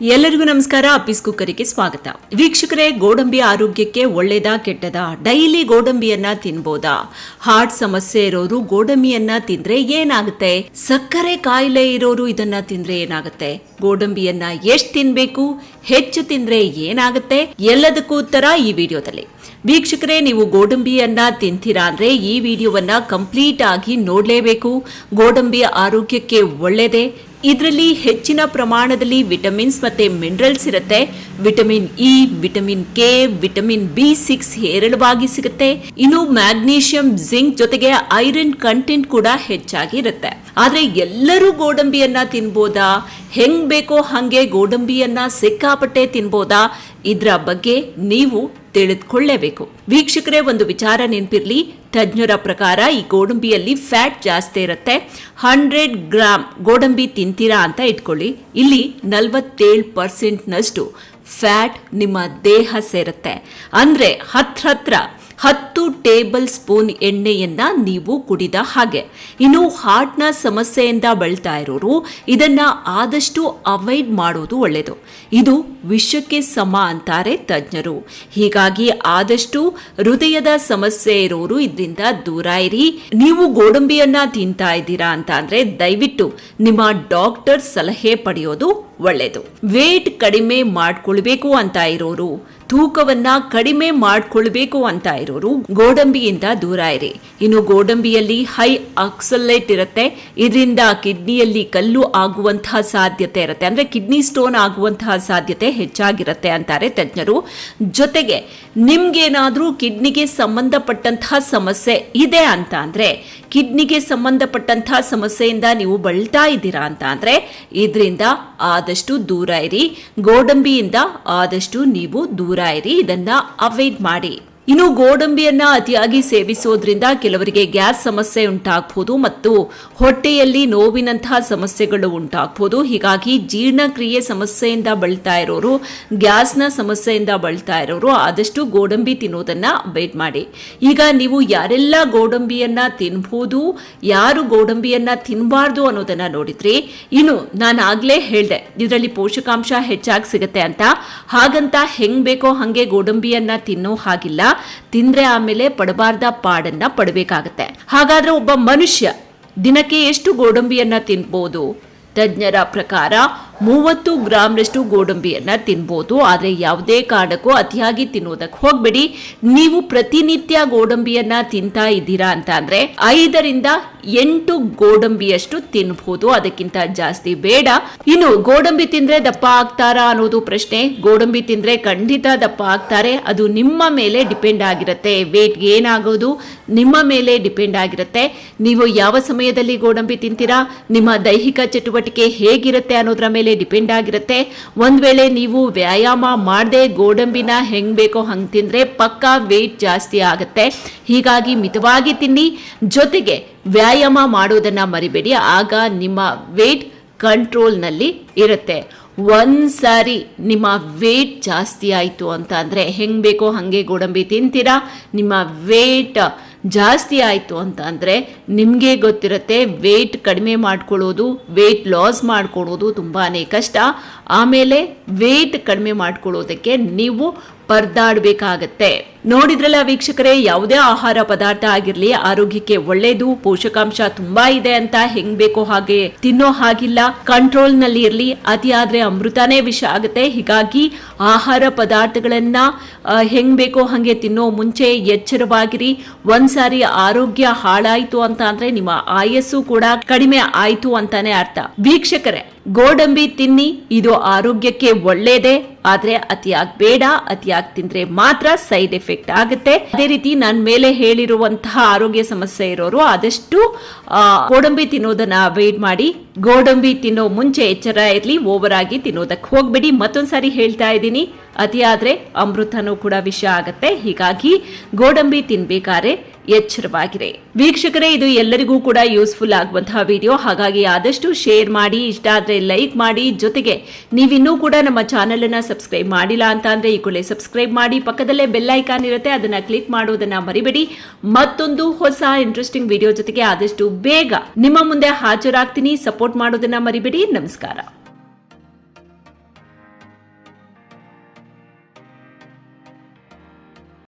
ಎಲ್ಲರಿಗೂ ನಮಸ್ಕಾರ. ಅಪ್ಪಿಸ್ ಕುಕ್ಕರಿಗೆ ಸ್ವಾಗತ. ವೀಕ್ಷಕರೇ, ಗೋಡಂಬಿ ಆರೋಗ್ಯಕ್ಕೆ ಒಳ್ಳೇದಾ ಕೆಟ್ಟದಾ? ಡೈಲಿ ಗೋಡಂಬಿಯನ್ನ ತಿನ್ಬೋದಾ? ಹಾರ್ಟ್ ಸಮಸ್ಯೆ ಇರೋರು ಗೋಡಂಬಿಯನ್ನ ತಿಂದ್ರೆ ಏನಾಗುತ್ತೆ? ಸಕ್ಕರೆ ಕಾಯಿಲೆ ಇರೋರು ಇದನ್ನ ತಿಂದ್ರೆ ಏನಾಗುತ್ತೆ? ಗೋಡಂಬಿಯನ್ನ ಎಷ್ಟು ತಿನ್ಬೇಕು? ಹೆಚ್ಚು ತಿಂದ್ರೆ ಏನಾಗುತ್ತೆ? ಎಲ್ಲದಕ್ಕೂ ಉತ್ತರ ಈ ವಿಡಿಯೋದಲ್ಲಿ. ವೀಕ್ಷಕರೇ, ನೀವು ಗೋಡಂಬಿಯನ್ನ ತಿಂತೀರಾ ಅಂದ್ರೆ ಈ ವಿಡಿಯೋವನ್ನ ಕಂಪ್ಲೀಟ್ ಆಗಿ ನೋಡ್ಲೇಬೇಕು. ಗೋಡಂಬಿ ಆರೋಗ್ಯಕ್ಕೆ ಒಳ್ಳೆಯದೇ ಇದರಲ್ಲಿ ಹೆಚ್ಚಿನ ಪ್ರಮಾಣದಲ್ಲಿ ವಿಟಮಿನ್ಸ್ ಮತ್ತು ಮಿನರಲ್ಸ್ ಇರುತ್ತೆ. Vitamin E, vitamin K, vitamin B six ಹೇರಳವಾಗಿ ಸಿಗುತ್ತೆ. ಇನ್ನು ಮ್ಯಾಗ್ನೀಷಿಯಂ, ಜಿಂಕ್ ಜೊತೆಗೆ ಐರನ್ ಕಂಟೆಂಟ್ ಕೂಡ ಹೆಚ್ಚಾಗಿರುತ್ತೆ ಆದರೆ ಎಲ್ಲರೂ ಗೋಡಂಬಿಯನ್ನ ತಿನ್ಬೋದಾ? ಹೆಂಗ್ ಬೇಕೋ ಹಂಗೆ ಗೋಡಂಬಿಯನ್ನ ಸಿಕ್ಕಾಪಟ್ಟೆ ತಿನ್ಬೋದಾ? ಇದರ ಬಗ್ಗೆ ನೀವು ತಿಳಿದುಕೊಳ್ಳೇಬೇಕು. ವೀಕ್ಷಕರೇ, ಒಂದು ವಿಚಾರ ನೆನಪಿರಲಿ. ತಜ್ಞರ ಪ್ರಕಾರ ಈ ಗೋಡಂಬಿಯಲ್ಲಿ ಫ್ಯಾಟ್ ಜಾಸ್ತಿ ಇರುತ್ತೆ. ಹಂಡ್ರೆಡ್ ಗ್ರಾಮ್ ಗೋಡಂಬಿ ತಿಂತೀರಾ ಅಂತ ಇಟ್ಕೊಳ್ಳಿ. ಇಲ್ಲಿ ನಲವತ್ತೇಳು ಪರ್ಸೆಂಟ್ನಷ್ಟು ಫ್ಯಾಟ್ ನಿಮ್ಮ ದೇಹ ಸೇರುತ್ತೆ. ಅಂದರೆ ಹತ್ರ ಹತ್ರ ಹತ್ತು ಟೇಬಲ್ ಸ್ಪೂನ್ ಎಣ್ಣೆಯನ್ನ ನೀವು ಕುಡಿದ ಹಾಗೆ. ಇನ್ನು ಹಾರ್ಟ್ನ ಸಮಸ್ಯೆಯಿಂದ ಬಳತಾ ಇರೋರು ಇದನ್ನ ಆದಷ್ಟು ಅವಾಯ್ಡ್ ಮಾಡೋದು ಒಳ್ಳೆಯದು ಇದು ವಿಷಕ್ಕೆ ಸಮ ಅಂತಾರೆ ತಜ್ಞರು. ಹೀಗಾಗಿ ಆದಷ್ಟು ಹೃದಯದ ಸಮಸ್ಯೆ ಇರೋರು ಇದರಿಂದ ದೂರ ಇರಿ. ನೀವು ಗೋಡಂಬಿಯನ್ನ ತಿಂತಾ ಇದ್ದೀರಾ ಅಂತ ಅಂದ್ರೆ ದಯವಿಟ್ಟು ನಿಮ್ಮ ಡಾಕ್ಟರ್ ಸಲಹೆ ಪಡೆಯೋದು ಒಳ್ಳೆಯದು ವೇಟ್ ಕಡಿಮೆ ಮಾಡ್ಕೊಳ್ಬೇಕು ಅಂತ ಇರೋರು. ತೂಕವನ್ನ ಕಡಿಮೆ ಮಾಡ್ಕೊಳ್ಬೇಕು ಅಂತ ಇರೋರು ಗೋಡಂಬಿಯಿಂದ ದೂರ ಇರಿ. ಇನ್ನು ಗೋಡಂಬಿಯಲ್ಲಿ ಹೈ ಆಕ್ಸಲೇಟ್ ಇರುತ್ತೆ. ಇದರಿಂದ ಕಿಡ್ನಿಯಲ್ಲಿ ಕಲ್ಲು ಆಗುವಂತಹ ಸಾಧ್ಯತೆ ಇರುತ್ತೆ. ಅಂದ್ರೆ ಕಿಡ್ನಿ ಸ್ಟೋನ್ ಆಗುವಂತಹ ಸಾಧ್ಯತೆ ಹೆಚ್ಚಾಗಿರುತ್ತೆ ಅಂತಾರೆ ತಜ್ಞರು. ಜೊತೆಗೆ ನಿಮ್ಗೇನಾದ್ರೂ ಕಿಡ್ನಿಗೆ ಸಂಬಂಧಪಟ್ಟಂತಹ ಸಮಸ್ಯೆ ಇದೆ ಅಂತ ಅಂದ್ರೆ, ಕಿಡ್ನಿಗೆ ಸಂಬಂಧಪಟ್ಟಂತಹ ಸಮಸ್ಯೆಯಿಂದ ನೀವು ಬಳಲ್ತಾ ಇದ್ದೀರಾ ಅಂತ ಅಂದ್ರೆ, ಇದರಿಂದ ಆದಷ್ಟು ದೂರ ಇರಿ. ಗೋಡಂಬಿಯಿಂದ ಆದಷ್ಟು ನೀವು ದೂರ ಇರಿ. ಇದನ್ನ ಅವಾಯ್ಡ್ ಮಾಡಿ. ಇನ್ನು ಗೋಡಂಬಿಯನ್ನ ಅತಿಯಾಗಿ ಸೇವಿಸೋದ್ರಿಂದ ಕೆಲವರಿಗೆ ಗ್ಯಾಸ್ ಸಮಸ್ಯೆ ಉಂಟಾಗಬಹುದು ಮತ್ತು ಹೊಟ್ಟೆಯಲ್ಲಿ ನೋವಿನಂತಹ ಸಮಸ್ಯೆಗಳು ಉಂಟಾಗಬಹುದು ಹೀಗಾಗಿ ಜೀರ್ಣಕ್ರಿಯೆ ಸಮಸ್ಯೆಯಿಂದ ಬಳಲ್ತಾ ಇರೋರು, ಗ್ಯಾಸ್ನ ಸಮಸ್ಯೆಯಿಂದ ಬಳಲ್ತಾ ಇರೋರು ಆದಷ್ಟು ಗೋಡಂಬಿ ತಿನ್ನೋದನ್ನ ಅವಾಯ್ಡ್ ಮಾಡಿ. ಈಗ ನೀವು ಯಾರೆಲ್ಲ ಗೋಡಂಬಿಯನ್ನ ತಿನ್ಬಹುದು ಯಾರು ಗೋಡಂಬಿಯನ್ನ ತಿನ್ನಬಾರ್ದು ಅನ್ನೋದನ್ನ ನೋಡಿದ್ರಿ, ಇನ್ನು ನಾನು ಆಗ್ಲೇ ಹೇಳ್ದೆ, ಇದರಲ್ಲಿ ಪೋಷಕಾಂಶ ಹೆಚ್ಚಾಗಿ ಸಿಗುತ್ತೆ ಅಂತ. ಹಾಗಂತ ಹೆಂಗ್ ಬೇಕೋ ಹಂಗೆ ಗೋಡಂಬಿಯನ್ನ ತಿನ್ನೋ ಹಾಗಿಲ್ಲ. ತಿಂದ್ರೆ ಆಮೇಲೆ ಪಡಬಾರ್ದ ಪಾಡನ್ನ ಪಡಬೇಕಾಗತ್ತೆ. ಹಾಗಾದ್ರೆ ಒಬ್ಬ ಮನುಷ್ಯ ದಿನಕ್ಕೆ ಎಷ್ಟು ಗೋಡಂಬಿಯನ್ನ ತಿನ್ಬೋದು? ತಜ್ಞರ ಪ್ರಕಾರ ಮೂವತ್ತು ಗ್ರಾಂನಷ್ಟು ಗೋಡಂಬಿಯನ್ನ ತಿನ್ಬೋದು. ಆದರೆ ಯಾವುದೇ ಕಾರಣಕ್ಕೂ ಅತಿಯಾಗಿ ತಿನ್ನುವುದಕ್ಕೆ ಹೋಗಬೇಡಿ. ನೀವು ಪ್ರತಿನಿತ್ಯ ಗೋಡಂಬಿಯನ್ನ ತಿಂತಾ ಇದ್ದೀರಾ ಅಂತ ಅಂದರೆ ಐದರಿಂದ ಎಂಟು ಗೋಡಂಬಿಯಷ್ಟು ತಿನ್ಬಹುದು ಅದಕ್ಕಿಂತ ಜಾಸ್ತಿ ಬೇಡ. ಇನ್ನು ಗೋಡಂಬಿ ತಿಂದ್ರೆ ದಪ್ಪ ಆಗ್ತಾರಾ ಅನ್ನೋದು ಪ್ರಶ್ನೆ. ಗೋಡಂಬಿ ತಿಂದ್ರೆ ಖಂಡಿತ ದಪ್ಪ ಆಗ್ತಾರೆ. ಅದು ನಿಮ್ಮ ಮೇಲೆ ಡಿಪೆಂಡ್ ಆಗಿರುತ್ತೆ. ವೇಟ್ ಏನಾಗೋದು ನಿಮ್ಮ ಮೇಲೆ ಡಿಪೆಂಡ್ ಆಗಿರುತ್ತೆ. ನೀವು ಯಾವ ಸಮಯದಲ್ಲಿ ಗೋಡಂಬಿ ತಿಂತೀರಾ? ನಿಮ್ಮ ದೈಹಿಕ ಚಟುವಟಿಕೆ ಹೇಗಿರುತ್ತೆ ಅನ್ನೋದ್ರ ಮೇಲೆ ಡಿಪೆಂಡ್ ಆಗಿರುತ್ತೆ. ಒಂದ್ ವೇಳೆ ನೀವು ವ್ಯಾಯಾಮ ಮಾಡದೆ ಗೋಡಂಬಿನ ಹೆಂಗ್ ಬೇಕೋ ಹಂಗ್ ತಿಂದ್ರೆ ಪಕ್ಕಾ ವೆಯ್ಟ್ ಜಾಸ್ತಿ ಆಗುತ್ತೆ. ಹೀಗಾಗಿ ಮಿತವಾಗಿ ತಿನ್ನಿ. ಜೊತೆಗೆ ವ್ಯಾಯಾಮ ಮಾಡೋದನ್ನ ಮರಿಬೇಡಿ. ಆಗ ನಿಮ್ಮ ವೇಟ್ ಕಂಟ್ರೋಲ್ನಲ್ಲಿ ಇರುತ್ತೆ. ಒಂದ್ ಸಾರಿ ನಿಮ್ಮ ವೇಟ್ ಜಾಸ್ತಿ ಆಯಿತು ಅಂತ ಅಂದರೆ ಹೆಂಗೆ ಬೇಕೋ ಹಾಗೆ ಗೋಡಂಬಿ ತಿಂತೀರಾ. ನಿಮ್ಮ ವೇಟ್ ಜಾಸ್ತಿ ಆಯಿತು ಅಂತ ಅಂದರೆ ನಿಮಗೆ ಗೊತ್ತಿರುತ್ತೆ ವೆಯ್ಟ್ ಕಡಿಮೆ ಮಾಡ್ಕೊಳ್ಳೋದು ವೆಯ್ಟ್ ಲಾಸ್ ಮಾಡ್ಕೊಳ್ಳೋದು ತುಂಬಾ ಕಷ್ಟ. ಆಮೇಲೆ ವೆಯ್ಟ್ ಕಡಿಮೆ ಮಾಡ್ಕೊಳ್ಳೋದಕ್ಕೆ ನೀವು ಪರದಾಡಬೇಕಾಗತ್ತೆ. ನೋಡಿದ್ರಲ್ಲ ವೀಕ್ಷಕರೇ, ಯಾವುದೇ ಆಹಾರ ಪದಾರ್ಥ ಆಗಿರ್ಲಿ, ಆರೋಗ್ಯಕ್ಕೆ ಒಳ್ಳೇದು, ಪೋಷಕಾಂಶ ತುಂಬಾ ಇದೆ ಅಂತ ಹೆಂಗ್ ಬೇಕೋ ಹಾಗೆ ತಿನ್ನೋ ಹಾಗಿಲ್ಲ ಕಂಟ್ರೋಲ್ನಲ್ಲಿ ಇರ್ಲಿ ಅತಿ ಆದ್ರೆ ಅಮೃತನೇ ವಿಷ ಆಗುತ್ತೆ. ಹೀಗಾಗಿ ಆಹಾರ ಪದಾರ್ಥಗಳನ್ನ ಹೆಂಗ್ ಬೇಕೋ ಹಂಗೆ ತಿನ್ನೋ ಮುಂಚೆ ಎಚ್ಚರವಾಗಿರಿ. ಒಂದ್ಸಾರಿ ಆರೋಗ್ಯ ಹಾಳಾಯ್ತು ಅಂತ ಅಂದ್ರೆ ನಿಮ್ಮ ಆಯಸ್ಸು ಕೂಡ ಕಡಿಮೆ ಆಯ್ತು ಅಂತಾನೆ ಅರ್ಥ. ವೀಕ್ಷಕರೇ ಗೋಡಂಬಿ ತಿನ್ನಿ, ಇದು ಆರೋಗ್ಯಕ್ಕೆ ಒಳ್ಳೇದೇ, ಆದ್ರೆ ಅತಿಯಾಗಿ ಬೇಡ, ಅತಿಯಾಗಿ ತಿಂದ್ರೆ ಮಾತ್ರ ಸೈಡ್ ಎಫೆಕ್ಟ್ ಆಗುತ್ತೆ. ಅದೇ ರೀತಿ ನಾನು ಮೇಲೆ ಹೇಳಿರುವಂತಹ ಆರೋಗ್ಯ ಸಮಸ್ಯೆ ಇರೋರು ಆದಷ್ಟು ಗೋಡಂಬಿ ತಿನ್ನೋದನ್ನ ಅವಾಯ್ಡ್ ಮಾಡಿ. ಗೋಡಂಬಿ ತಿನ್ನೋ ಮುಂಚೆ ಎಚ್ಚರ ಇರ್ಲಿ, ಓವರ್ ಆಗಿ ತಿನ್ನೋದಕ್ಕೆ ಹೋಗ್ಬೇಡಿ. ಮತ್ತೊಂದ್ಸಾರಿ ಹೇಳ್ತಾ ಇದ್ದೀನಿ, ಅತಿಯಾದ್ರೆ ಅಮೃತನೂ ಕೂಡ ವಿಷ ಆಗುತ್ತೆ. ಹೀಗಾಗಿ ಗೋಡಂಬಿ ತಿನ್ಬೇಕಾದ್ರೆ ಎಚ್ಚರವಾಗಿರಿ ವೀಕ್ಷಕರೇ, ಇದು ಎಲ್ಲರಿಗೂ ಕೂಡ ಯೂಸ್ಫುಲ್ ಆಗುವಂತಹ ವಿಡಿಯೋ. ಹಾಗಾಗಿ ಆದಷ್ಟು ಶೇರ್ ಮಾಡಿ, ಇಷ್ಟ ಆದ್ರೆ ಲೈಕ್ ಮಾಡಿ. ಜೊತೆಗೆ ನೀವಿನ್ನೂ ಕೂಡ ನಮ್ಮ ಚಾನೆಲ್ ಅನ್ನ ಸಬ್ಸ್ಕ್ರೈಬ್ ಮಾಡಿಲ್ಲ ಅಂತ ಅಂದ್ರೆ ಈ ಕೂಡಲೇ ಸಬ್ಸ್ಕ್ರೈಬ್ ಮಾಡಿ. ಪಕ್ಕದಲ್ಲೇ ಬೆಲ್ ಐಕಾನ್ ಇರುತ್ತೆ, ಅದನ್ನ ಕ್ಲಿಕ್ ಮಾಡೋದನ್ನ ಮರಿಬೇಡಿ. ಮತ್ತೊಂದು ಹೊಸ ಇಂಟ್ರೆಸ್ಟಿಂಗ್ ವಿಡಿಯೋ ಜೊತೆಗೆ ಆದಷ್ಟು ಬೇಗ ನಿಮ್ಮ ಮುಂದೆ ಹಾಜರಾಗ್ತೀನಿ. ಸಪೋರ್ಟ್ ಮಾಡೋದನ್ನ ಮರಿಬೇಡಿ. ನಮಸ್ಕಾರ.